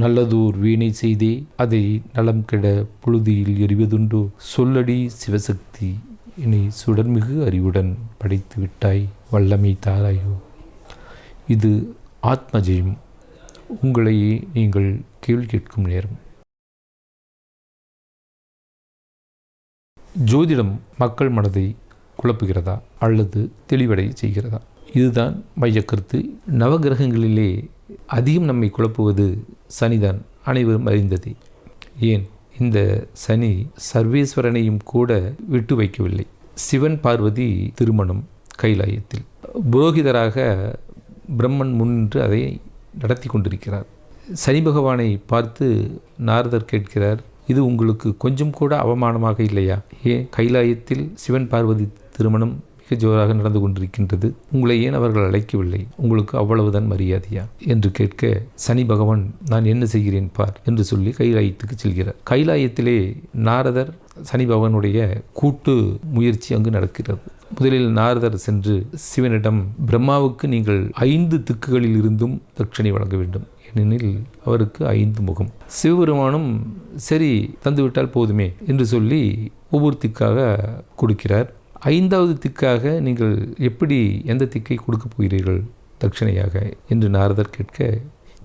நல்லதோர் வீணை செய்தே அதை நலம் கெட புழுதியில் எறிவதுண்டோ சொல்லடி சிவசக்தி இனி சுடர்மிகு அறிவுடன் படைத்து விட்டாய் வல்லமை தாராயோ. இது ஆத்மஜெயம். உங்களையே நீங்கள் கேள்வி கேட்கும் நேரம். ஜோதிடம் மக்கள் மனதை குழப்புகிறதா அல்லது தெளிவடை செய்கிறதா? இதுதான் மையக்கருத்து நவகிரகங்களிலே அதிகம் நம்மை குழப்புவது சனிதான். அனைவரும் அறிந்ததே. ஏன்? இந்த சனி சர்வேஸ்வரனையும் கூட விட்டு வைக்கவில்லை. சிவன் பார்வதி திருமணம் கைலாயத்தில். புரோகிதராக பிரம்மன் முன்னின்று அதை நடத்தி கொண்டிருக்கிறார். சனி பகவானை பார்த்து நாரதர் கேட்கிறார் இது உங்களுக்கு கொஞ்சம் கூட அவமானமாக இல்லையா? ஏன்? கைலாயத்தில் சிவன் பார்வதி திருமணம் மிக ஜோராக நடந்து கொண்டிருக்கின்றது. உங்களை ஏன் அவர்கள் அழைக்கவில்லை? உங்களுக்கு அவ்வளவுதான் மரியாதையா? என்று கேட்க சனி பகவான் நான் என்ன செய்கிறேன் பார் என்று சொல்லி கைலாயத்துக்கு செல்கிறார். கைலாயத்திலே நாரதர் சனி பகவானுடைய கூட்டு முயற்சி அங்கு நடக்கிறது. முதலில் நாரதர் சென்று சிவனிடம் பிரம்மாவுக்கு நீங்கள் ஐந்து திக்குகளில் இருந்தும் தட்சணை வழங்க வேண்டும். ஏனெனில் அவருக்கு ஐந்து முகம். சிவபெருமானும் சரி தந்துவிட்டால் போதுமே என்று சொல்லி ஒவ்வொரு கொடுக்கிறார். ஐந்தாவது திக்காக நீங்கள் எப்படி எந்த திக்கை கொடுக்கப் போகிறீர்கள் தட்சிணையாக என்று நாரதர் கேட்க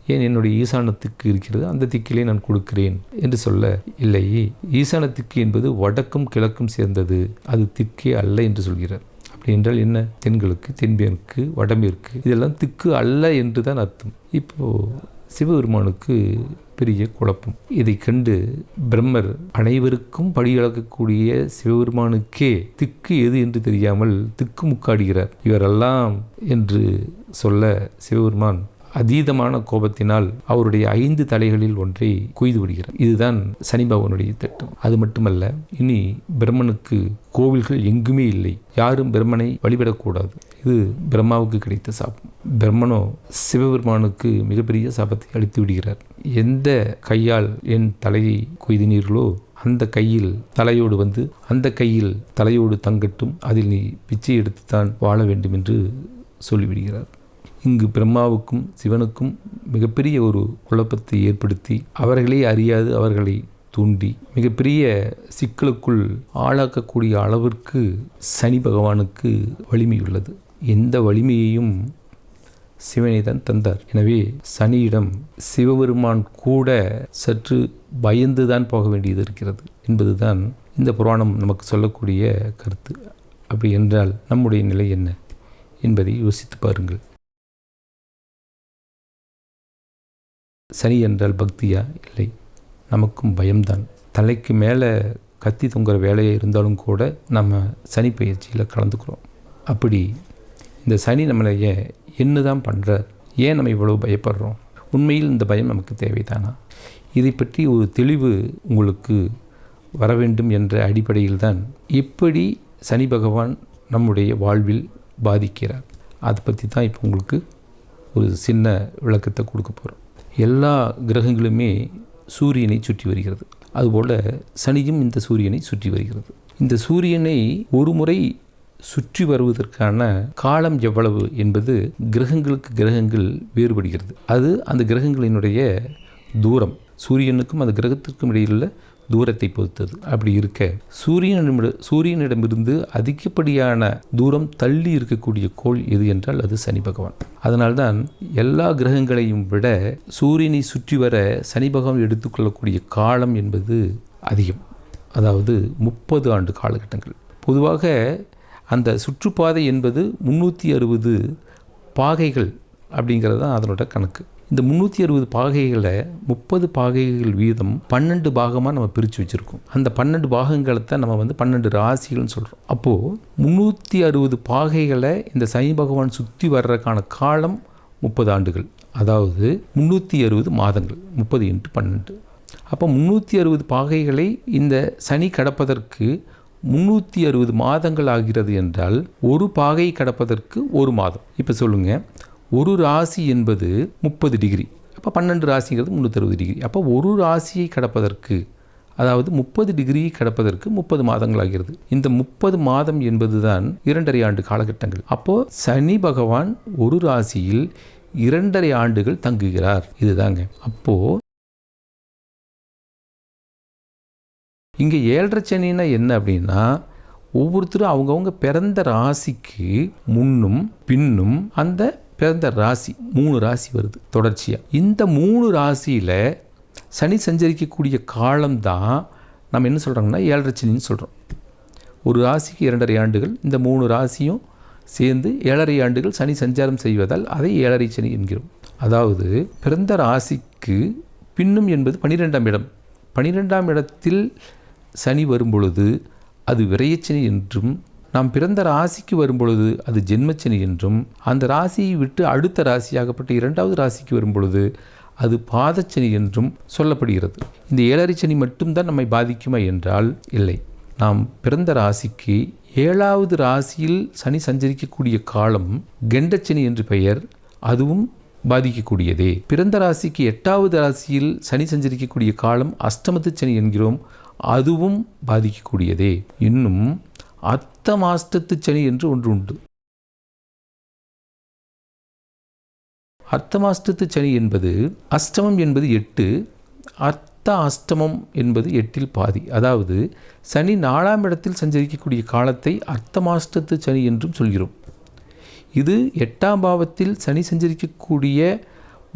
ஏன் என்னுடைய ஈசானத்துக்கு இருக்கிறது? அந்த திக்கிலே நான் கொடுக்கிறேன் என்று சொல்ல இல்லை ஈசான திக்கு என்பது வடக்கும் கிழக்கும் சேர்ந்தது. அது திக்கே அல்ல என்று சொல்கிறார். அப்படி என்றால் என்ன? தென்களுக்கு தென்மேற்கு வடமேற்கு இதெல்லாம் திக்கு அல்ல என்று தான் அர்த்தம். இப்போது சிவபெருமானுக்கு பெரிய குழப்பம். இதை கண்டு பிரம்மர் அனைவருக்கும் படியளக்கக்கூடிய சிவபெருமானுக்கே திக்கு எது என்று தெரியாமல் திக்கு முக்காடுகிறார் இவரெல்லாம் என்று சொல்ல சிவபெருமான் அதீதமான கோபத்தினால் அவருடைய ஐந்து தலைகளில் ஒன்றை கொய்து விடுகிறார். இதுதான் சனி பகவானுடைய திட்டம். அது மட்டுமல்ல இனி பிரம்மனுக்கு கோவில்கள் எங்குமே இல்லை. யாரும் பிரம்மனை வழிபடக்கூடாது. இது பிரம்மாவுக்கு கிடைத்த சாபம். பிரம்மனோ சிவபெருமானுக்கு மிகப்பெரிய சாபத்தை அளித்து விடுகிறார். எந்த கையால் என் தலையை கொய்தினீர்களோ அந்த கையில் தலையோடு வந்து அந்த கையில் தலையோடு தங்கட்டும் அதில் நீ பிச்சை எடுத்துத்தான் வாழ வேண்டும் என்று சொல்லிவிடுகிறார். இங்கு பிரம்மாவுக்கும் சிவனுக்கும் மிகப்பெரிய ஒரு குழப்பத்தை ஏற்படுத்தி அவர்களே அறியாது அவர்களை தூண்டி மிகப்பெரிய சிக்கலுக்குள் ஆளாக்கக்கூடிய அளவிற்கு சனி பகவானுக்கு வலிமை உள்ளது எந்த வலிமையையும் சிவனை தான் தந்தார். எனவே சனியிடம் சிவபெருமான் கூட சற்று பயந்துதான் போக வேண்டியது இருக்கிறது என்பதுதான் இந்த புராணம் நமக்கு சொல்லக்கூடிய கருத்து. அப்படி என்றால் நம்முடைய நிலை என்ன என்பதை யோசித்து பாருங்கள். சனி என்றால் பக்தியா? இல்லை. நமக்கும் பயம்தான். தலைக்கு மேலே கத்தி தொங்குற வேலையாக இருந்தாலும் கூட நம்ம சனி பயிற்சியில் கலந்துக்கிறோம். அப்படி இந்த சனி நம்மளைய என்ன தான் பண்ணுறார் ஏன் நம்ம இவ்வளோ பயப்படுறோம்? உண்மையில் இந்த பயம் நமக்கு தேவைதானா? இதை பற்றி ஒரு தெளிவு உங்களுக்கு வர வேண்டும் என்ற அடிப்படையில் தான் எப்படி சனி பகவான் நம்முடைய வாழ்வில் பாதிக்கிறார். அதை பற்றி தான் இப்போ உங்களுக்கு ஒரு சின்ன விளக்கத்தை கொடுக்க போகிறோம் எல்லா கிரகங்களுமே சூரியனை சுற்றி வருகிறது. அதுபோல் சனியும் இந்த சூரியனை சுற்றி வருகிறது. இந்த சூரியனை ஒரு முறை சுற்றி வருவதற்கான காலம் எவ்வளவு என்பது கிரகங்களுக்கு கிரகங்கள் வேறுபடுகிறது. அது அந்த கிரகங்களினுடைய தூரம். சூரியனுக்கும் அந்த கிரகத்திற்கும் இடையிலுள்ள தூரத்தை பொறுத்தது. அப்படி இருக்க சூரியனிடம் சூரியனிடமிருந்து அதிகப்படியான தூரம் தள்ளி இருக்கக்கூடிய கோள் எது என்றால் அது சனி பகவான். அதனால்தான் எல்லா கிரகங்களையும் விட சூரியனை சுற்றி வர சனி பகவான் எடுத்துக்கொள்ளக்கூடிய காலம் என்பது அதிகம். அதாவது முப்பது ஆண்டு காலகட்டங்கள். பொதுவாக அந்த சுற்றுப்பாதை என்பது முந்நூற்றி அறுபது பாகைகள் அப்படிங்கிறது தான் அதனோட கணக்கு. இந்த முந்நூற்றி அறுபது பாகைகளை முப்பது பாகைகள் வீதம் பன்னெண்டு பாகமாக நம்ம பிரித்து வச்சுருக்கோம். அந்த பன்னெண்டு பாகங்களை தான் நம்ம வந்து பன்னெண்டு ராசிகள்னு சொல்கிறோம் அப்போது முந்நூற்றி அறுபது பாகைகளை இந்த சனி பகவான் சுற்றி வர்றதுக்கான காலம் முப்பது ஆண்டுகள். அதாவது முந்நூற்றி அறுபது மாதங்கள் முப்பது இன்ட்டு பன்னெண்டு. அப்போ முந்நூற்றி அறுபது பாகைகளை இந்த சனி கடப்பதற்கு முந்நூற்றி அறுபது மாதங்கள் ஆகிறது என்றால் ஒரு பாகை கடப்பதற்கு ஒரு மாதம். இப்போ சொல்லுங்கள் ஒரு ராசி என்பது முப்பது டிகிரி. அப்போ பன்னெண்டு ராசிங்கிறது முந்நூற்றறுபது டிகிரி. அப்போ ஒரு ராசியை கடப்பதற்கு அதாவது முப்பது டிகிரி கடப்பதற்கு முப்பது மாதங்கள் ஆகிறது இந்த முப்பது மாதம் என்பதுதான் இரண்டரை ஆண்டு காலகட்டங்கள். அப்போ சனி பகவான் ஒரு ராசியில் இரண்டரை ஆண்டுகள் தங்குகிறார். இதுதாங்க. அப்போ இங்கே ஏழரை சனின்னா என்ன அப்படின்னா ஒவ்வொருத்தரும் அவங்கவுங்க பிறந்த ராசிக்கு முன்னும் பின்னும் அந்த பிறந்த ராசி மூணு ராசி வருது தொடர்ச்சியாக இந்த மூணு ராசியில் சனி சஞ்சரிக்கக்கூடிய காலம்தான் நம்ம என்ன சொல்கிறோம்னா ஏழரை சனின்னு சொல்கிறோம் ஒரு ராசிக்கு இரண்டரை ஆண்டுகள் இந்த மூணு ராசியும் சேர்ந்து ஏழரை ஆண்டுகள் சனி சஞ்சாரம் செய்வதால் அதை ஏழரை சனி என்கிறோம். அதாவது பிறந்த ராசிக்கு பின்னும் என்பது பனிரெண்டாம் இடம். பனிரெண்டாம் இடத்தில் சனி வரும்பொழுது அது விரையச்சனி என்றும் நாம் பிறந்த ராசிக்கு வரும்பொழுது அது ஜென்மச்சனி என்றும் அந்த ராசியை விட்டு அடுத்த ராசியாகப்பட்ட இரண்டாவது ராசிக்கு வரும்பொழுது அது பாதச்சனி என்றும் சொல்லப்படுகிறது. இந்த ஏழரை சனி மட்டும்தான் நம்மை பாதிக்குமா என்றால் இல்லை. நாம் பிறந்த ராசிக்கு ஏழாவது ராசியில் சனி சஞ்சரிக்கக்கூடிய காலம் கெண்டச்சனி என்று பெயர் அதுவும் பாதிக்கக்கூடியதே. பிறந்த ராசிக்கு எட்டாவது ராசியில் சனி சஞ்சரிக்கக்கூடிய காலம் அஷ்டமத்து சனி என்கிறோம். அதுவும் பாதிக்கக்கூடியதே. இன்னும் அர்த்தமாஷ்டத்து சனி என்று ஒன்று உண்டு. அர்த்தமாஷ்டத்து சனி என்பது அஷ்டமம் என்பது எட்டு அர்த்த அஷ்டமம் என்பது எட்டில் பாதி. அதாவது சனி நாலாம் இடத்தில் சஞ்சரிக்கக்கூடிய காலத்தை அர்த்தமாஷ்டத்து சனி என்றும் சொல்கிறோம். இது எட்டாம் பாவத்தில் சனி சஞ்சரிக்கக்கூடிய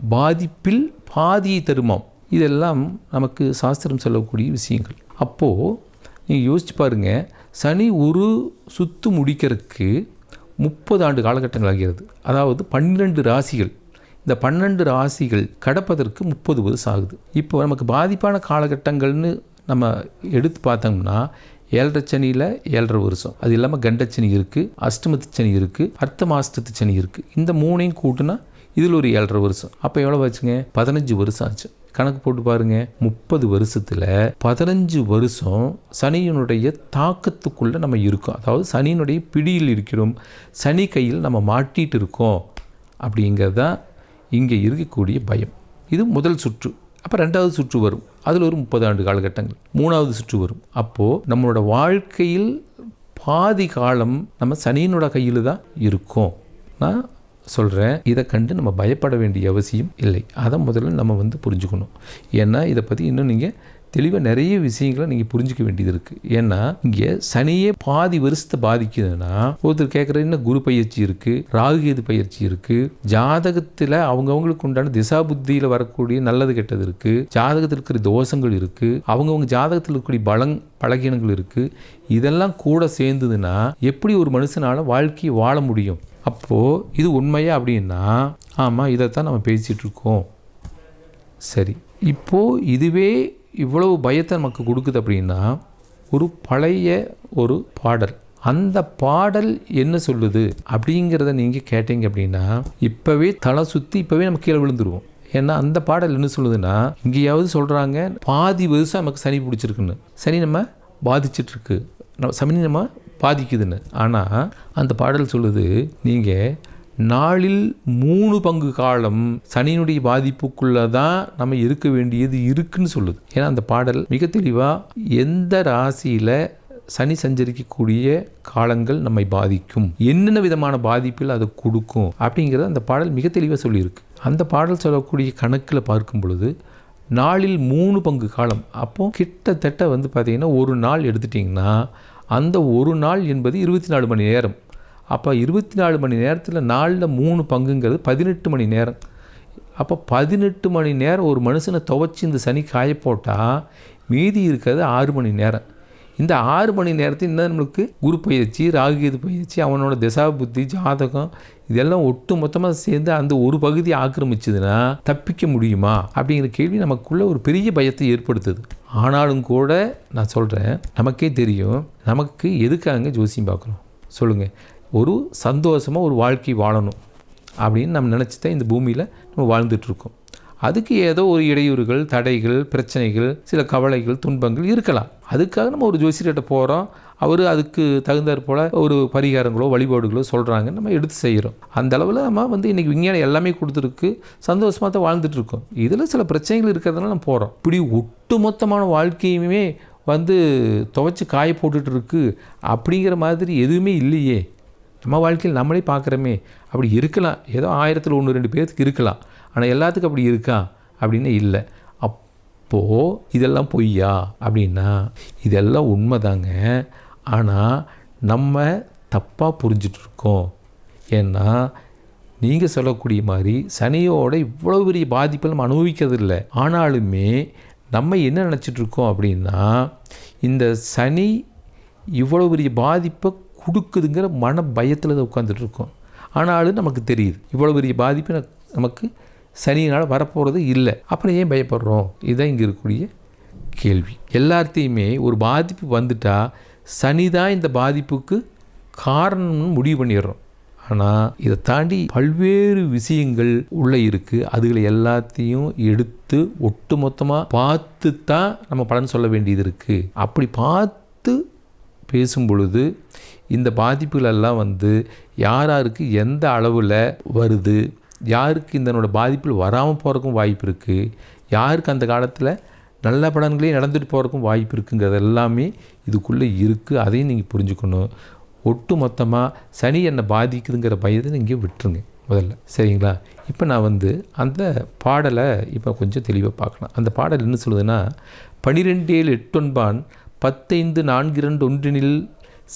பாதிப்பில் பாதியை தருமாம். இதெல்லாம் நமக்கு சாஸ்திரம் சொல்லக்கூடிய விஷயங்கள். அப்போது நீங்கள் யோசிச்சு பாருங்கள் சனி ஒரு சுத்து முடிக்கிறதுக்கு முப்பது ஆண்டு காலகட்டங்கள் ஆகிறது. அதாவது பன்னிரெண்டு ராசிகள். இந்த பன்னெண்டு ராசிகள் கடப்பதற்கு முப்பது வருஷம் ஆகுது. இப்போ நமக்கு பாதிப்பான காலகட்டங்கள்னு நம்ம எடுத்து பார்த்தோம்னா ஏழரை சனியில் ஏழரை வருஷம். அது இல்லாமல் கண்டச்சனி இருக்குது அஷ்டமத்து சனி இருக்குது அர்த்த அர்த்தமாஷ்டத்து சனி இருக்குது இந்த மூணையும் கூட்டினா இதில் ஒரு ஏழரை வருஷம். அப்போ எவ்வளோ ஆச்சுங்க? பதினஞ்சு வருஷம் ஆச்சு. கணக்கு போட்டு பாருங்க. முப்பது வருஷத்தில் பதினஞ்சு வருஷம் சனியினுடைய தாக்கத்துக்குள்ளே நம்ம இருக்கோம். அதாவது சனியினுடைய பிடியில் இருக்கிறோம். சனி கையில் நம்ம மாட்டிகிட்டு இருக்கோம் அப்படிங்கிறது தான் இங்கே இருக்கக்கூடிய பயம். இது முதல் சுற்று. அப்போ ரெண்டாவது சுற்று வரும். அதில் ஒரு முப்பது ஆண்டு காலகட்டங்கள். மூணாவது சுற்று வரும். அப்போது நம்மளோட வாழ்க்கையில் பாதி காலம் நம்ம சனியினோட கையில் தான் இருக்கோம். நான் சொல்கிறேன் இதை கண்டு நம்ம பயப்பட வேண்டிய அவசியம் இல்லை. அதை முதல்ல நம்ம வந்து புரிஞ்சுக்கணும். ஏன்னா இதை பற்றி இன்னும் நீங்கள் தெளிவாக நிறைய விஷயங்களை நீங்கள் புரிஞ்சுக்க வேண்டியது இருக்குது ஏன்னா இங்கே சனியே பாதி வருஷத்தை பாதிக்குதுன்னா ஒருத்தர் கேட்குற என்ன குரு பயிற்சி இருக்குது ராகுகேது பயிற்சி இருக்குது ஜாதகத்தில் அவங்கவுங்களுக்கு உண்டான திசா புத்தியில் வரக்கூடிய நல்லது கெட்டது இருக்குது ஜாதகத்தில் இருக்கிற தோஷங்கள் இருக்குது அவங்கவுங்க ஜாதகத்தில் இருக்கக்கூடிய பலங் பலகீனங்கள் இருக்குது இதெல்லாம் கூட சேர்ந்ததுன்னா எப்படி ஒரு மனுஷனால் வாழ்க்கையை வாழ முடியும்? அப்போது இது உண்மையா அப்படின்னா ஆமாம் இதைத்தான் நம்ம பேசிகிட்ருக்கோம் சரி இப்போது இதுவே இவ்வளவு பயத்தை நமக்கு கொடுக்குது அப்படின்னா ஒரு பழைய ஒரு பாடல். அந்த பாடல் என்ன சொல்லுது அப்படிங்கிறத நீங்கள் கேட்டீங்க அப்படின்னா இப்போவே தலை சுற்றி இப்போவே நம்ம கீழே விழுந்துருவோம். ஏன்னா அந்த பாடல் என்ன சொல்லுதுன்னா இங்கேயாவது சொல்கிறாங்க பாதி வருஷம் நமக்கு சனி பிடிச்சிருக்குன்னு. சனி நம்ம பாதிச்சிட்ருக்கு நம்ம சனி நம்ம பாதிக்குதுன்னு. ஆனால் அந்த பாடல் சொல்லுது நீங்கள் நாளில் மூணு பங்கு காலம் சனியினுடைய பாதிப்புக்குள்ளே தான் நம்ம இருக்க வேண்டியது இருக்குன்னு சொல்லுது. ஏன்னா அந்த பாடல் மிக தெளிவாக எந்த ராசியில் சனி சஞ்சரிக்கக்கூடிய காலங்கள் நம்மை பாதிக்கும் என்னென்ன விதமான பாதிப்பில் அதை கொடுக்கும் அப்படிங்கிறத அந்த பாடல் மிக தெளிவாக சொல்லியிருக்கு. அந்த பாடல் சொல்லக்கூடிய கணக்கில் பார்க்கும் பொழுது நாளில் மூணு பங்கு காலம் அப்போது கிட்டத்தட்ட வந்து பார்த்திங்கன்னா ஒரு நாள் எடுத்துட்டிங்கன்னா அந்த ஒரு நாள் என்பது இருபத்தி நாலு மணி நேரம். அப்போ இருபத்தி நாலு மணி நேரத்தில் நாலில் மூணு பங்குங்கிறது பதினெட்டு மணி நேரம். அப்போ பதினெட்டு மணி நேரம் ஒரு மனுஷனை துவச்சி இந்த சனி காய போட்டால் மீதி இருக்கிறது ஆறு மணி நேரம். இந்த ஆறு மணி நேரத்தில் இன்னும் நம்மளுக்கு? குரு பயிற்சி ராகுகீது பயிற்சி அவனோட திசா புத்தி ஜாதகம் இதெல்லாம் ஒட்டு மொத்தமாக சேர்ந்து அந்த ஒரு பகுதி ஆக்கிரமிச்சதுன்னா தப்பிக்க முடியுமா? அப்படிங்கிற கேள்வி நமக்குள்ளே ஒரு பெரிய பயத்தை ஏற்படுத்துது. ஆனாலும் கூட நான் சொல்கிறேன் நமக்கே தெரியும் நமக்கு எதுக்காக ஜோசியம் பார்க்குறோம் சொல்லுங்கள் ஒரு சந்தோஷமாக ஒரு வாழ்க்கை வாழணும் அப்படின்னு நம்ம நினச்சி தான் இந்த பூமியில் நம்ம வாழ்ந்துட்டுருக்கோம். அதுக்கு ஏதோ ஒரு இடையூறுகள் தடைகள் பிரச்சனைகள் சில கவலைகள் துன்பங்கள் இருக்கலாம். அதுக்காக நம்ம ஒரு ஜோசியர்கிட்ட போகிறோம் அவர் அதுக்கு தகுந்தாற் போல் ஒரு பரிகாரங்களோ வழிபாடுகளோ சொல்கிறாங்க நம்ம எடுத்து செய்கிறோம் அந்த அளவில் நம்ம வந்து இன்றைக்கி விஞ்ஞானம் எல்லாமே கொடுத்துருக்கு. சந்தோஷமாக தான் வாழ்ந்துட்டுருக்கோம். இதில் சில பிரச்சனைகள் இருக்கிறதுனால நம்ம போகிறோம் இப்படி ஒட்டுமொத்தமான வாழ்க்கையுமே வந்து துவைச்சி காய போட்டுட்டு இருக்கு அப்படிங்கிற மாதிரி எதுவுமே இல்லையே. நம்ம வாழ்க்கையில் நம்மளே பார்க்குறோமே அப்படி இருக்கலாம். ஏதோ ஆயிரத்தில் ஒன்று ரெண்டு பேர்த்துக்கு இருக்கலாம். ஆனால் எல்லாத்துக்கும் அப்படி இருக்கா? அப்படின்னு இல்லை. அப்போது இதெல்லாம் பொய்யா? அப்படின்னா இதெல்லாம் உண்மைதாங்க. ஆனால் நம்ம தப்பாக புரிஞ்சிட்ருக்கோம். ஏன்னா நீங்கள் சொல்லக்கூடிய மாதிரி சனியோட இவ்வளோ பெரிய பாதிப்பை நம்ம அனுபவிக்கிறது இல்லை ஆனாலுமே நம்ம என்ன நினச்சிட்ருக்கோம் அப்படின்னா இந்த சனி இவ்வளோ பெரிய பாதிப்பை கொடுக்குதுங்கிற மன பயத்தில் தான் உட்காந்துட்டுருக்கோம் ஆனாலும் நமக்கு தெரியுது இவ்வளோ பெரிய பாதிப்பு நமக்கு சனியினால் வரப்போகிறது இல்லை. அப்புறம் ஏன் பயப்படுறோம்? இதுதான் இங்கே இருக்கக்கூடிய கேள்வி. எல்லாத்தையுமே ஒரு பாதிப்பு வந்துட்டால் சனி தான் இந்த பாதிப்புக்கு காரணம்னு முடிவு பண்ணிடுறோம். ஆனால் இதை தாண்டி பல்வேறு விஷயங்கள் உள்ளே இருக்குது அதுகளை எல்லாத்தையும் எடுத்து ஒட்டு மொத்தமாக பார்த்து தான் நம்ம பலன் சொல்ல வேண்டியது இருக்குது அப்படி பார்த்து பேசும் பொழுது இந்த பாதிப்புகளெல்லாம் வந்து யார் யாருக்கு எந்த அளவில் வருது? யாருக்கு இதனோட பாதிப்பில் வராமல் போகிறதுக்கும் வாய்ப்பு இருக்குது யாருக்கு அந்த காலத்தில் நல்ல பலன்களே நடந்துட்டு போகிறதுக்கும் வாய்ப்பு இருக்குங்கிறது எல்லாமே இதுக்குள்ளே இருக்குது அதையும் நீங்கள் புரிஞ்சுக்கணும். ஒட்டு மொத்தமாக சனி என்னை பாதிக்குதுங்கிற பயத்தை நீங்கள் விட்டுருங்க முதல்ல. சரிங்களா? இப்போ நான் வந்து அந்த பாடலை இப்போ கொஞ்சம் தெளிவாக பார்க்கலாம். அந்த பாடல் என்ன சொல்லுதுன்னா பனிரெண்டேழு எட்டொன்பான் பத்தைந்து நான்கிரண்டு ஒன்றினில்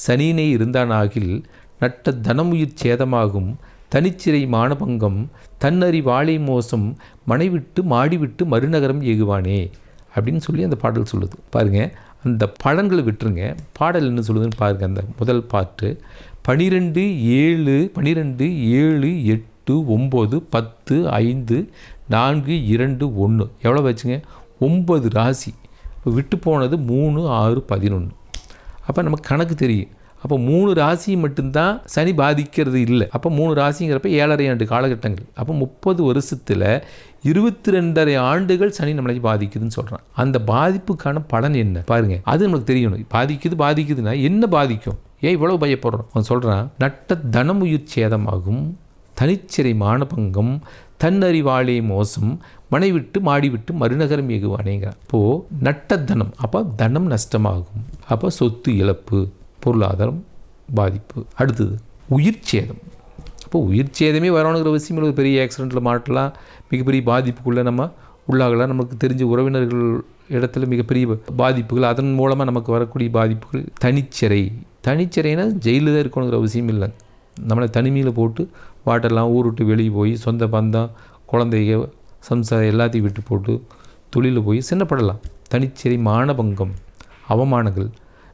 சனியினை இருந்தானாகில் நட்ட தனமுயிர் சேதமாகும். தனிச்சிறை மானபங்கம் தன்னறி வாழை மோசம் மனைவிட்டு மாடிவிட்டு மறுநகரம் ஏகுவானே? அப்படின்னு சொல்லி அந்த பாடல் சொல்லுது. பாருங்கள் அந்த பழங்களை விட்டுருங்க. பாடல் என்ன சொல்லுதுன்னு பாருங்க அந்த முதல் பாட்டு. பனிரெண்டு ஏழு பனிரெண்டு ஏழு எட்டு ஒம்பது பத்து ஐந்து நான்கு இரண்டு ஒன்று. எவ்வளோ வச்சுங்க? ஒம்பது ராசி. இப்போ விட்டு போனது மூணு ஆறு பதினொன்று அப்போ நமக்கு கணக்கு தெரியும். அப்போ மூணு ராசி மட்டும்தான் சனி பாதிக்கிறது இல்லை. அப்போ மூணு ராசிங்கிறப்ப ஏழரை ஆண்டு காலகட்டங்கள். அப்போ முப்பது வருஷத்தில் இருபத்தி ரெண்டரை ஆண்டுகள் சனி நம்மளை பாதிக்குதுன்னு சொல்கிறான் அந்த பாதிப்புக்கான பலன் என்ன? பாருங்க அது நமக்கு தெரியணும். பாதிக்குது பாதிக்குதுன்னா என்ன பாதிக்கும்? ஏன் இவ்வளோ பயப்படுறோம்? அவன் சொல்கிறான் நட்ட தனமுயிர் சேதமாகும் தனிச்சிறை மானபங்கம் தன்னறிவாளே மோசம் மனை விட்டு மாடி விட்டு மறுநகரம் ஏகுவானேங்க இப்போது நட்ட தனம் அப்போ தனம் நஷ்டமாகும். அப்போ சொத்து இழப்பு பொருளாதாரம் பாதிப்பு. அடுத்தது உயிர் சேதம் அப்போ உயிர் சேதமே வரணுங்கிற அவசியம் இல்லை. ஒரு பெரிய ஆக்சிடெண்ட்டில் மாட்டலாம் மிகப்பெரிய பாதிப்புக்குள்ளே நம்ம உள்ளாகலாம். நமக்கு தெரிஞ்ச உறவினர்கள் இடத்துல மிகப்பெரிய பாதிப்புகள் அதன் மூலமாக நமக்கு வரக்கூடிய பாதிப்புகள். தனிச்சிறை. தனிச்சிறைனா ஜெயிலில் தான் இருக்கணுங்கிற அவசியம் இல்லை. நம்மளை தனிமையில் போட்டு வாட்டெல்லாம் ஊர் விட்டு வெளியே போய் சொந்த பந்தம் குழந்தைங்க சம்சாரம் எல்லாத்தையும் விட்டு போட்டு தொழிலில் போய் சின்னப்படலாம். தனிச்சிறை மானபங்கம் அவமானங்கள்.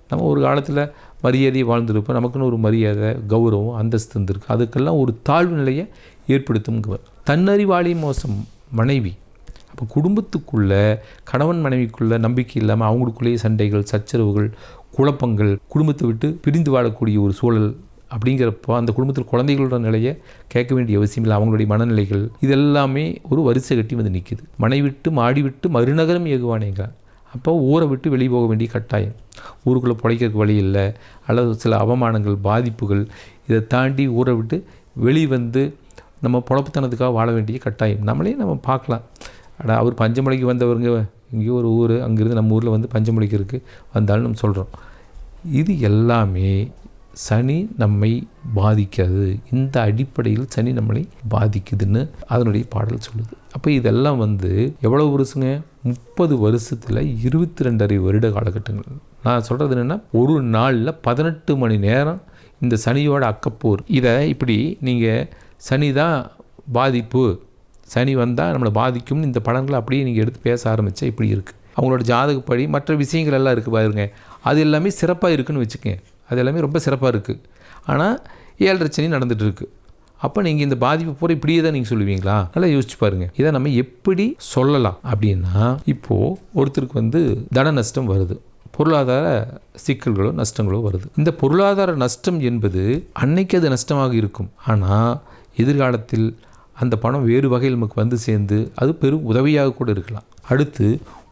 நம்ம ஒரு காலத்தில் மரியாதையை வாழ்ந்திருப்போம். நமக்குன்னு ஒரு மரியாதை கௌரவம் அந்தஸ்து இருந்திருக்கு அதுக்கெல்லாம் ஒரு தாழ்வு நிலையை ஏற்படுத்தும் தன்னறிவாளி மோசம் மனைவி. அப்போ குடும்பத்துக்குள்ளே கணவன் மனைவிக்குள்ளே நம்பிக்கை இல்லாமல் அவங்களுக்குள்ளேயே சண்டைகள் சச்சரவுகள் குழப்பங்கள் குடும்பத்தை விட்டு பிரிந்து வாழக்கூடிய ஒரு சூழல் அப்படிங்கிறப்போ அந்த குடும்பத்தில் குழந்தைகளோட நிலையை கேட்க வேண்டிய அவசியம் இல்லை. அவங்களுடைய மனநிலைகள் இதெல்லாமே ஒரு வரிசை கட்டி வந்து நிற்கிது மனை விட்டு மாடி விட்டு மறுநகரம் ஏகுவானேங்க அப்போ ஊரை விட்டு வெளியே போக வேண்டிய கட்டாயம். ஊருக்குள்ளே பிழைக்கிறதுக்கு வழி இல்லை. அல்லது சில அவமானங்கள் பாதிப்புகள் இதை தாண்டி ஊரை விட்டு வெளியே வந்து நம்ம பொழப்புத்தனத்துக்காக வாழ வேண்டிய கட்டாயம். நம்மளே நம்ம பார்க்கலாம். அடா அவர் பஞ்சமலைக்கு வந்தவருங்க இங்கேயோ ஒரு ஊர் அங்கேருந்து நம்ம ஊரில் வந்து பஞ்சமலைக்கு இருக்குது வந்தாலும் நம்ம சொல்கிறோம். இது எல்லாமே சனி நம்மை பாதிக்காது. இந்த அடிப்படையில் சனி நம்மளை பாதிக்குதுன்னு அதனுடைய பாடல் சொல்லுது. அப்போ இதெல்லாம் வந்து எவ்வளோ வருஷங்க? முப்பது வருஷத்தில் இருபத்தி ரெண்டரை வருட காலகட்டங்கள். நான் சொல்கிறது என்னென்னா ஒரு நாளில் பதினெட்டு மணி நேரம் இந்த சனியோட அக்கப்போர். இதை இப்படி நீங்கள் சனி தான் பாதிப்பு. சனி வந்தால் நம்மளை பாதிக்கும்னு இந்த படங்களை அப்படியே நீங்கள் எடுத்து பேச ஆரம்பித்தா இப்படி இருக்குது அவங்களோட ஜாதகப்படி மற்ற விஷயங்கள் எல்லாம் இருக்குது பாருங்க. அது எல்லாமே சிறப்பாக இருக்குன்னு வச்சுக்கேன் அது எல்லாமே ரொம்ப சிறப்பாக இருக்குது ஆனால் ஏழரை சனி நடந்துகிட்ருக்கு அப்போ நீங்கள் இந்த பாதிப்பு பூரா இப்படியே தான் நீங்கள் சொல்லுவீங்களா? நல்லா யோசிச்சு பாருங்கள் இதை நம்ம எப்படி சொல்லலாம் அப்படின்னா இப்போது ஒருத்தருக்கு வந்து தன நஷ்டம் வருது. பொருளாதார சிக்கல்களோ நஷ்டங்களோ வருது. இந்த பொருளாதார நஷ்டம் என்பது அன்னைக்கு அது நஷ்டமாக இருக்கும். ஆனால் எதிர்காலத்தில் அந்த பணம் வேறு வகையில் நமக்கு வந்து சேர்ந்து அது பெரும் உதவியாக கூட இருக்கலாம். அடுத்து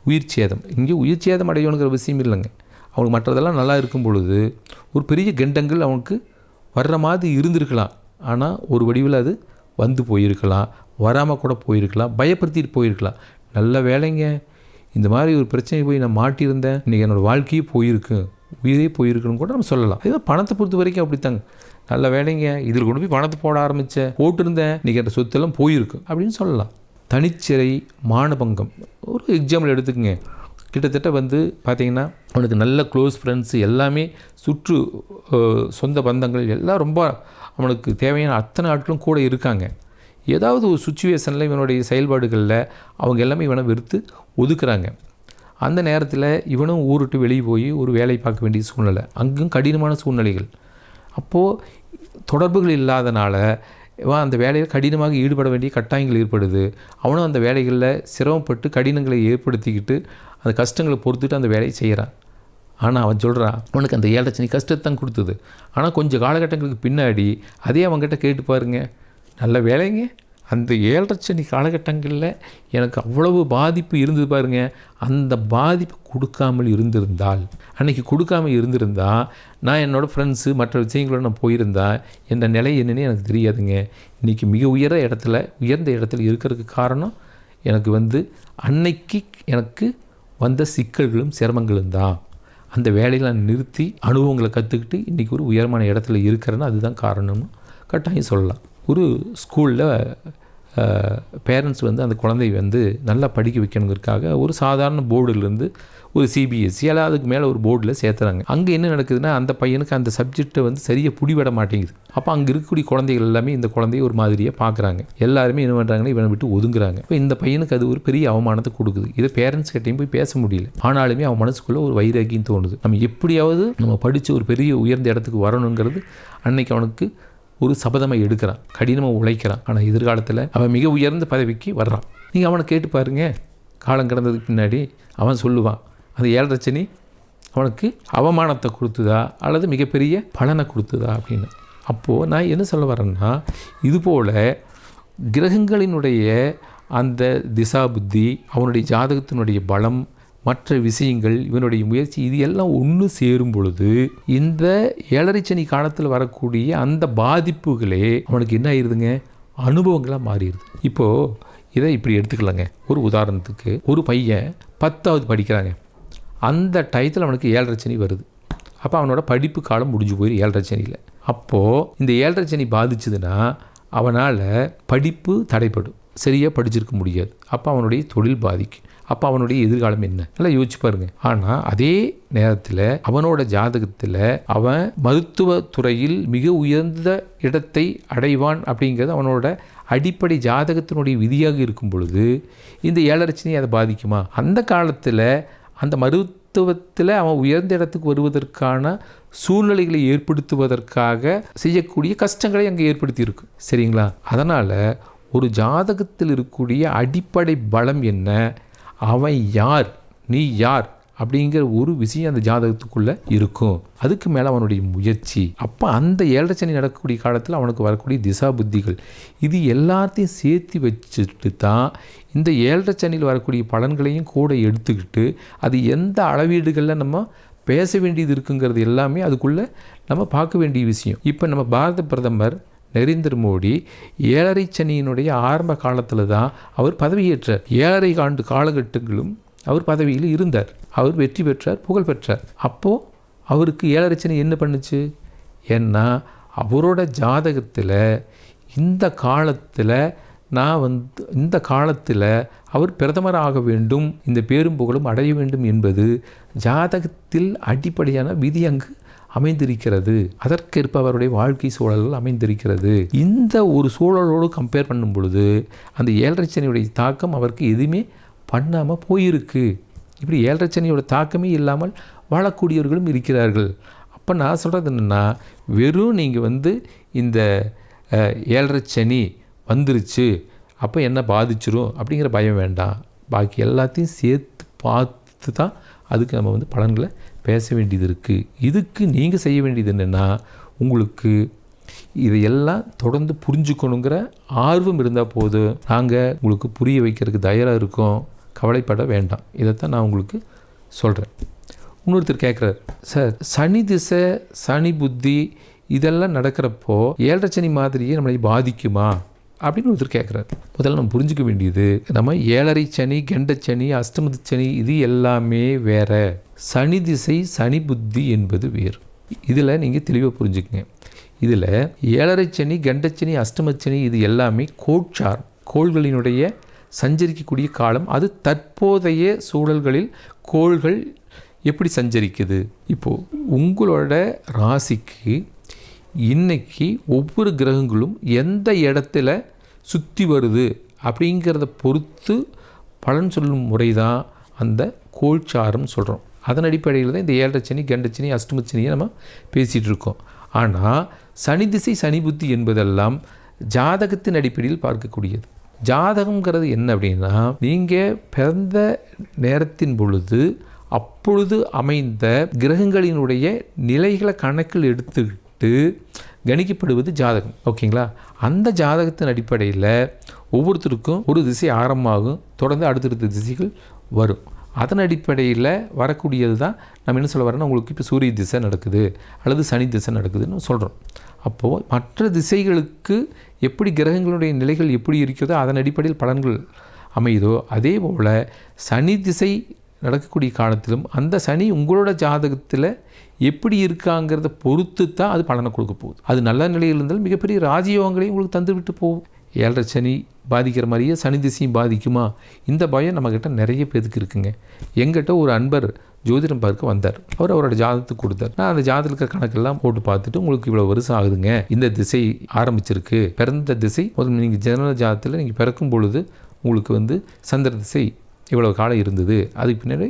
உயிர் சேதம். இங்கே உயிர் சேதம் அடையணுங்கிற விஷயம் இல்லைங்க. அவனுக்கு மற்றதெல்லாம் நல்லா இருக்கும் பொழுது ஒரு பெரிய கெண்டங்கள் அவனுக்கு வர்ற மாதிரி இருந்திருக்கலாம். ஆனால் ஒரு வடிவில் அது வந்து போயிருக்கலாம் வராமல் கூட போயிருக்கலாம் பயப்படுத்திட்டு போயிருக்கலாம். நல்ல வேலைங்க. இந்த மாதிரி ஒரு பிரச்சனை போய் நான் மாட்டியிருந்தேன். இன்றைக்கி என்னோடய வாழ்க்கையே போயிருக்கு. உயிரே போயிருக்குன்னு கூட நம்ம சொல்லலாம். அதே பணத்தை பொறுத்த வரைக்கும் அப்படித்தாங்க. நல்ல வேலைங்க. இதில் கொண்டு போய் பணத்தை போட ஆரம்பித்தேன் போட்டிருந்தேன். இன்றைக்கி அந்த சொத்தெல்லாம் போயிருக்கு அப்படின்னு சொல்லலாம். தனிச்சிறை மானபங்கம். ஒரு எக்ஸாம்பிள் எடுத்துக்கங்க. கிட்டத்தட்ட வந்து பார்த்திங்கன்னா அவனுக்கு நல்ல க்ளோஸ் ஃப்ரெண்ட்ஸு எல்லாமே சுற்று சொந்த பந்தங்கள் எல்லாம் ரொம்ப அவனுக்கு தேவையான அத்தனை ஆட்களும் கூட இருக்காங்க. ஏதாவது ஒரு சுச்சுவேஷனில் இவனுடைய செயல்பாடுகளில் அவங்க எல்லாமே இவனை வெறுத்து ஒதுக்குறாங்க. அந்த நேரத்தில் இவனும் ஊருட்டு வெளியே போய் ஒரு வேலை பார்க்க வேண்டிய சூழ்நிலை. அங்கும் கடினமான சூழ்நிலைகள். அப்போது தொடர்புகள் இல்லாதனால இவன் அந்த வேலையில் கடினமாக ஈடுபட வேண்டிய கட்டாயங்கள் ஏற்படுது. அவனும் அந்த வேலைகளில் சிரமப்பட்டு கடினங்களை ஏற்படுத்திக்கிட்டு அந்த கஷ்டங்களை பொறுத்துட்டு அந்த வேலையை செய்கிறான். ஆனால் அவன் சொல்கிறான் உனக்கு அந்த ஏழரை கஷ்டத்தை தான் கொடுத்தது. ஆனால் கொஞ்சம் காலகட்டங்களுக்கு பின்னாடி அதே அவங்ககிட்ட கேட்டு பாருங்க. நல்ல வேலைங்க. அந்த ஏழரை சனி காலகட்டங்களில் எனக்கு அவ்வளவு பாதிப்பு இருந்தது பாருங்க. அந்த பாதிப்பு கொடுக்காமல் இருந்திருந்தால் அன்னைக்கு கொடுக்காமல் இருந்திருந்தால் நான் என்னோடய ஃப்ரெண்ட்ஸு மற்ற விஷயங்களோட நான் போயிருந்தால் என் நிலை என்னென்னு எனக்கு தெரியாதுங்க. இன்றைக்கி மிக உயர இடத்துல உயர்ந்த இடத்துல இருக்கிறதுக்கு காரணம் எனக்கு வந்து அன்னைக்கு எனக்கு வந்த சிக்கல்களும் சிரமங்களும் தான். அந்த வேலையெல்லாம் நான் நிறுத்தி அனுபவங்களை கற்றுக்கிட்டு இன்றைக்கி ஒரு உயரமான இடத்துல இருக்கிறேன்னா அதுதான் காரணம்னு கட்டாயம் சொல்லலாம். ஒரு ஸ்கூலில் பேரண்ட்ஸ் வந்து அந்த குழந்தைய வந்து நல்லா படிக்க வைக்கணுங்கிறதுக்காக ஒரு சாதாரண போர்டுலேருந்து ஒரு சிபிஎஸ்சி அல்ல அதுக்கு மேலே ஒரு போர்டில் சேர்த்துறாங்க. அங்கே என்ன நடக்குதுன்னா அந்த பையனுக்கு அந்த சப்ஜெக்டை வந்து சரியாக புடிவிட மாட்டேங்குது. அப்போ அங்கே இருக்கக்கூடிய குழந்தைகள் எல்லாமே இந்த குழந்தைய ஒரு மாதிரியாக பார்க்குறாங்க எல்லாருமே என்ன பண்ணுறாங்கன்னா இவனை விட்டு ஒதுங்குறாங்க. இப்போ இந்த பையனுக்கு அது ஒரு பெரிய அவமானத்தை கொடுக்குது. இதை பேரண்ட்ஸ் கிட்டையும் போய் பேச முடியல. ஆனாலுமே அவன் மனசுக்குள்ளே ஒரு வைராக்கியம் தோணுது. நம்ம எப்படியாவது நம்ம படித்து ஒரு பெரிய உயர்ந்த இடத்துக்கு வரணுங்கிறது அன்னைக்கு அவனுக்கு ஒரு சபதமாக எடுக்கிறான். கடினமாக உழைக்கிறான். ஆனால் எதிர்காலத்தில் அவன் மிக உயர்ந்த பதவிக்கு வர்றான். நீங்கள் அவனை கேட்டு பாருங்க. காலம் கடந்ததுக்கு பின்னாடி அவன் சொல்லுவான். அந்த ஏழரை சனி அவனுக்கு அவமானத்தை கொடுத்ததா அல்லது மிகப்பெரிய பலனை கொடுத்ததா அப்படின்னு. அப்போது நான் என்ன சொல்ல வரேன்னா இதுபோல் கிரகங்களினுடைய அந்த திசா புத்தி அவனுடைய ஜாதகத்தினுடைய பலம் மற்ற விஷயங்கள் இவனுடைய முயற்சி இது எல்லாம் ஒன்று சேரும் பொழுது இந்த ஏழரைச்சனி காலத்தில் வரக்கூடிய அந்த பாதிப்புகளே அவனுக்கு என்ன ஆயிருதுங்க? அனுபவங்களாக மாறிடுது. இப்போது இதை இப்படி எடுத்துக்கலாங்க. ஒரு உதாரணத்துக்கு ஒரு பையன் பத்தாவது படிக்கிறாங்க. அந்த டயத்தில் அவனுக்கு ஏழரை சனி வருது. அப்போ அவனோட படிப்பு காலம் முடிஞ்சு போயிடும் ஏழரை சனியில். அப்போது இந்த ஏழரை சனி பாதிச்சதுன்னா அவனால் படிப்பு தடைப்படும். சரியாக படிச்சிருக்க முடியாது. அப்போ அவனுடைய தொழில் பாதிக்கும். அப்போ அவனுடைய எதிர்காலம் என்ன? நல்லா யோசிச்சு பாருங்க. ஆனால் அதே நேரத்தில் அவனோட ஜாதகத்தில் அவன் மருத்துவ துறையில் மிக உயர்ந்த இடத்தை அடைவான் அப்படிங்கிறது அவனோட அடிப்படை ஜாதகத்தினுடைய விதியாக இருக்கும் பொழுது இந்த ஏழரச்சனை அதை பாதிக்குமா? அந்த காலத்தில் அந்த மருத்துவத்தில் அவன் உயர்ந்த இடத்துக்கு வருவதற்கான சூழ்நிலைகளை ஏற்படுத்துவதற்காக செய்யக்கூடிய கஷ்டங்களை அங்கே ஏற்படுத்தியிருக்கு. சரிங்களா? அதனால் ஒரு ஜாதகத்தில் இருக்கக்கூடிய அடிப்படை பலம் என்ன? அவன் யார்? நீ யார்? அப்படிங்கிற ஒரு விஷயம் அந்த ஜாதகத்துக்குள்ளே இருக்கும். அதுக்கு மேலே அவனுடைய முயற்சி. அப்போ அந்த ஏழரை சனி நடக்கக்கூடிய காலத்தில் அவனுக்கு வரக்கூடிய திசா புத்திகள் இது எல்லாத்தையும் சேர்த்து வச்சுட்டு தான் இந்த ஏழரை சனியில் வரக்கூடிய பலன்களையும் கூட எடுத்துக்கிட்டு அது எந்த அளவீடுகளில் நம்ம பேச வேண்டியது இருக்குங்கிறது எல்லாமே அதுக்குள்ளே நம்ம பார்க்க வேண்டிய விஷயம். இப்போ நம்ம பாரத பிரதமர் நரேந்திர மோடி ஏழரை சனியினுடைய ஆரம்ப காலத்தில் தான் அவர் பதவியேற்றார். ஏழரை ஆண்டு காலகட்டங்களும் அவர் பதவியில் இருந்தார். அவர் வெற்றி பெற்றார் புகழ் பெற்றார். அப்போது அவருக்கு ஏழரச்சனை என்ன பண்ணுச்சு? ஏன்னா அவரோட ஜாதகத்தில் இந்த காலத்தில் நான் வந்து இந்த காலத்தில் அவர் பிரதமர் ஆக வேண்டும் இந்த பேரும் புகழும் அடைய வேண்டும் என்பது ஜாதகத்தில் அடிப்படையான விதி அங்கு அமைந்திருக்கிறது. அதற்கேற்ப அவருடைய வாழ்க்கை சூழல்கள் அமைந்திருக்கிறது. இந்த ஒரு சூழலோடு கம்பேர் பண்ணும் பொழுது அந்த ஏழரைச்சனையுடைய தாக்கம் அவருக்கு எதுவுமே பண்ணாமல் போயிருக்கு. இப்படி ஏழரை சனியோட தாக்கமே இல்லாமல் வாழக்கூடியவர்களும் இருக்கிறார்கள். அப்போ நான் சொல்கிறது என்னென்னா வெறும் நீங்கள் வந்து இந்த ஏழரை சனி வந்துருச்சு அப்போ என்ன பாதிச்சிரும் அப்படிங்கிற பயம் வேண்டாம். பாக்கி எல்லாத்தையும் சேர்த்து பார்த்து தான் அதுக்கு நம்ம வந்து பலன்களை பேச வேண்டியது இருக்குது இதுக்கு நீங்கள் செய்ய வேண்டியது என்னென்னா உங்களுக்கு இதையெல்லாம் தொடர்ந்து புரிஞ்சுக்கணுங்கிற ஆர்வம் இருந்தால் போதும். நாங்கள் உங்களுக்கு புரிய வைக்கிறதுக்கு தயாராக இருக்கோம். கவலைப்பட வேண்டாம். இதைத்தான் நான் உங்களுக்கு சொல்கிறேன் இன்னொருத்தர் கேட்குறாரு சார் சனி திசை சனி புத்தி இதெல்லாம் நடக்கிறப்போ ஏழரை சனி மாதிரியே நம்மளை பாதிக்குமா? அப்படின்னு ஒருத்தர் கேட்குறாரு. முதல்ல நம்ம புரிஞ்சுக்க வேண்டியது நம்ம ஏழரை சனி கெண்டச்சனி அஷ்டமதி சனி இது எல்லாமே வேற. சனி திசை சனி புத்தி என்பது வேறு. இதில் நீங்கள் தெளிவாக புரிஞ்சுக்குங்க. இதில் ஏழரை சனி கண்டச்சனி அஷ்டமச்சனி இது எல்லாமே கோட்சார் கோள்களினுடைய சஞ்சரிக்கக்கூடிய காலம் அது தற்போதைய சூழல்களில் கோள்கள் எப்படி சஞ்சரிக்குது? இப்போது உங்களோட ராசிக்கு இன்னைக்கு ஒவ்வொரு கிரகங்களும் எந்த இடத்துல சுற்றி வருது அப்படிங்கிறத பொறுத்து பலன் சொல்லும் முறை தான் அந்த கோல்சாரம் சொல்கிறோம் அதன் அடிப்படையில் தான் இந்த ஏழரைச்சனி கண்டச்சனி அஷ்டமச்சனியை நம்ம பேசிகிட்டு இருக்கோம். ஆனால் சனி திசை சனி புத்தி என்பதெல்லாம் ஜாதகத்தின் அடிப்படையில் பார்க்கக்கூடியது. ஜாதகங்கிறது என்ன அப்படின்னா நீங்கள் பிறந்த நேரத்தின் பொழுது அப்பொழுது அமைந்த கிரகங்களினுடைய நிலைகளை கணக்கில் எடுத்துக்கிட்டு கணிக்கப்படுவது ஜாதகம். ஓகேங்களா? அந்த ஜாதகத்தின் அடிப்படையில் ஒவ்வொருத்தருக்கும் ஒரு திசை ஆரம்பமாகும் தொடர்ந்து அடுத்தடுத்த திசைகள் வரும். அதன் அடிப்படையில் வரக்கூடியது தான் நம்ம என்ன சொல்ல வரோன்னா உங்களுக்கு இப்போ சூரிய திசை நடக்குது அல்லது சனி திசை நடக்குதுன்னு சொல்கிறோம் அப்போது மற்ற திசைகளுக்கு எப்படி கிரகங்களுடைய நிலைகள் எப்படி இருக்கிறதோ அதன் அடிப்படையில் பலன்கள் அமையுதோ அதே போல் சனி திசை நடக்கக்கூடிய காலத்திலும் அந்த சனி உங்களோட ஜாதகத்தில் எப்படி இருக்காங்கிறத பொறுத்து தான் அது பலனை கொடுக்க போகுது. அது நல்ல நிலையில் இருந்தாலும் மிகப்பெரிய ராஜயோகங்களையும் உங்களுக்கு தந்துவிட்டு போகும். ஏழரை சனி பாதிக்கிற மாதிரியே சனி திசையும் பாதிக்குமா? இந்த பயம் நம்மக்கிட்ட நிறைய பேருக்கு இருக்குங்க. எங்கிட்ட ஒரு அன்பர் ஜோதிடம் பார்க்க வந்தார். அவர் அவரோட ஜாதகத்துக்கு கொடுத்தார். நான் அந்த ஜாதகத்தில் கணக்கெல்லாம் போட்டு பார்த்துட்டு உங்களுக்கு இவ்வளோ வருஷம் ஆகுதுங்க. இந்த திசை ஆரம்பிச்சிருக்கு. பிறந்த திசை முதல்ல நீங்கள் ஜனன ஜாதகத்தில் நீங்கள் பிறக்கும் பொழுது உங்களுக்கு வந்து சந்திர திசை இவ்வளோ காலம் இருந்தது. அதுக்கு பின்னாடி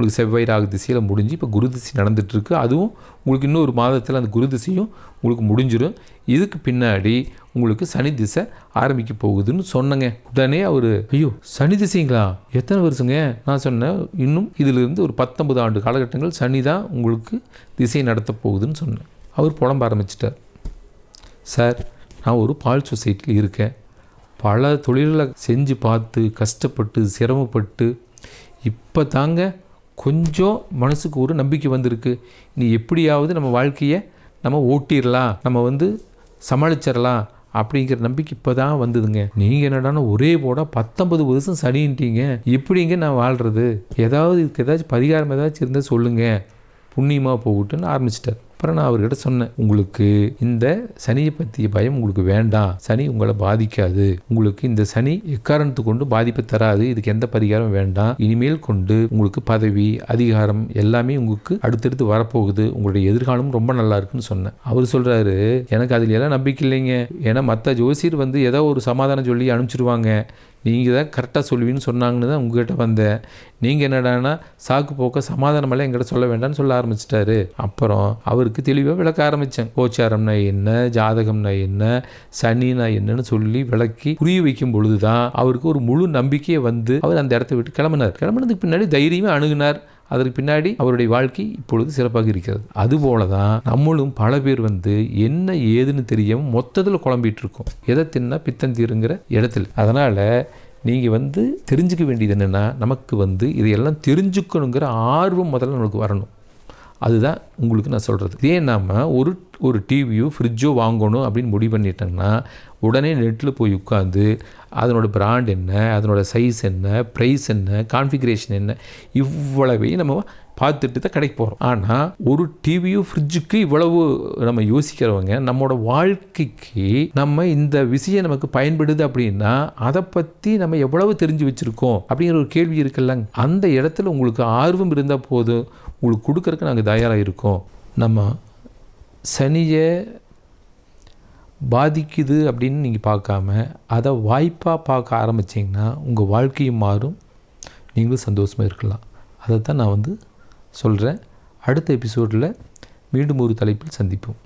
உங்களுக்கு செவ்வாய் ராகு திசையில் முடிஞ்சு இப்போ குரு திசை நடந்துகிட்ருக்கு அதுவும் உங்களுக்கு இன்னும் ஒரு மாதத்தில் அந்த குரு திசையும் உங்களுக்கு முடிஞ்சிடும் இதுக்கு பின்னாடி உங்களுக்கு சனி திசை ஆரம்பிக்க போகுதுன்னு சொன்னங்க. உடனே அவர் ஐயோ சனி திசைங்களா? எத்தனை வருஷங்க? நான் சொன்னேன் இன்னும் இதிலிருந்து ஒரு பத்தொன்பது ஆண்டு காலகட்டங்கள் சனி தான் உங்களுக்கு திசை நடத்த போகுதுன்னு சொன்னேன். அவர் புலம்ப ஆரம்பிச்சிட்டார். சார் நான் ஒரு பால் சொசைட்டியில் இருக்கேன். பல தொழில்களை செஞ்சு பார்த்து கஷ்டப்பட்டு சிரமப்பட்டு இப்போ தாங்க கொஞ்சம் மனசுக்கு ஒரு நம்பிக்கை வந்திருக்கு. நீ எப்படியாவது நம்ம வாழ்க்கையை நம்ம ஓட்டிடலாம். நம்ம வந்து சமாளிச்சிடலாம் அப்படிங்கிற நம்பிக்கை இப்போ தான் வந்ததுங்க. நீங்கள் என்னடானா ஒரே போட பத்தொன்பது வருஷம் சனின்ட்டீங்க. எப்படிங்க நான் வாழ்கிறது ஏதாவது இதுக்கு ஏதாச்சும் பரிகாரம் ஏதாச்சும் இருந்தால் சொல்லுங்கள் புண்ணியமாக போகட்டுன்னு ஆரம்பிச்சிட்டார். அப்புறம் நான் அவர்கிட்ட சொன்னேன் உங்களுக்கு இந்த சனியை பற்றிய பயம் உங்களுக்கு வேண்டாம். சனி உங்களை பாதிக்காது. உங்களுக்கு இந்த சனி எக்காரணத்து கொண்டு பாதிப்பு தராது. இதுக்கு எந்த பரிகாரம் வேண்டாம். இனிமேல் கொண்டு உங்களுக்கு பதவி அதிகாரம் எல்லாமே உங்களுக்கு அடுத்தடுத்து வரப்போகுது. உங்களுடைய எதிர்காலம் ரொம்ப நல்லா இருக்குன்னு சொன்னேன். அவர் சொல்கிறாரு எனக்கு அதில் எல்லாம் நம்பிக்கை இல்லைங்க. ஏன்னா மற்ற ஜோசியர் வந்து ஏதோ ஒரு சமாதானம் சொல்லி அனுப்பிச்சிருவாங்க. நீங்கள் தான் கரெக்டாக சொல்லுவீன்னு சொன்னாங்கன்னு தான் உங்ககிட்ட வந்தேன். நீங்கள் என்னடானா சாக்கு போக்க சமாதானமெல்லாம் எங்கிட்ட சொல்ல வேண்டாம்னு சொல்ல ஆரம்பிச்சிட்டாரு. அப்புறம் அவருக்கு தெளிவாக விளக்க ஆரம்பித்தேன் கோச்சாரம்னா என்ன ஜாதகம்னா என்ன சனினா என்னன்னு சொல்லி விளக்கி புரிய வைக்கும் பொழுது தான் அவருக்கு ஒரு முழு நம்பிக்கையை வந்து அவர் அந்த இடத்த விட்டு கிளம்பினார். கிளம்புனதுக்கு பின்னாடி தைரியமாக அணுகுனார். அதற்கு பின்னாடி அவருடைய வாழ்க்கை இப்பொழுது சிறப்பாக இருக்கிறது. அதுபோல தான் நம்மளும் பல பேர் வந்து என்ன ஏதுன்னு தெரியாமல் மொத்தத்தில் குழம்பிட்டு இருக்கோம் எதை தின்னா பித்தம் தீருங்கிற இடத்துல. அதனால் நீங்கள் வந்து தெரிஞ்சுக்க வேண்டியது என்னென்னா நமக்கு வந்து இதையெல்லாம் தெரிஞ்சுக்கணுங்கிற ஆர்வம் முதல்ல நமக்கு வரணும். அதுதான் உங்களுக்கு நான் சொல்கிறது இதே நாம் ஒரு ஒரு டிவியோ ஃப்ரிட்ஜோ வாங்கணும் அப்படின்னு முடிவு பண்ணிட்டோம்னா உடனே நெட்டில் போய் உட்காந்து அதனோட பிராண்ட் என்ன அதனோட சைஸ் என்ன ப்ரைஸ் என்ன கான்ஃபிகரேஷன் என்ன இவ்வளவையும் நம்ம பார்த்துட்டு தான் கடைக்கு போகிறோம் ஆனால் ஒரு டிவியும் ஃப்ரிட்ஜுக்கு இவ்வளவு நம்ம யோசிக்கிறவங்க நம்மளோட வாழ்க்கைக்கு நம்ம இந்த விஷயம் நமக்கு பயன்படுது அப்படின்னா அதை பற்றி நம்ம எவ்வளவு தெரிஞ்சு வச்சுருக்கோம் அப்படிங்கிற ஒரு கேள்வி இருக்குல்லங்க. அந்த இடத்துல உங்களுக்கு ஆர்வம் இருந்தால் போதும். உங்களுக்கு கொடுக்குறக்கு நாங்கள் தயாராக இருக்கோம். நம்ம சனியை பாதிக்குது அப்படின்னு நீங்கள் பார்க்காம அதை வாய்ப்பாக பார்க்க ஆரம்பிச்சிங்கன்னா உங்கள் வாழ்க்கையும் மாறும். நீங்களும் சந்தோஷமாக இருக்கலாம். அதை தான் நான் வந்து சொல்கிறேன் அடுத்த எபிசோடில் மீண்டும் ஒரு தலைப்பில் சந்திப்போம்.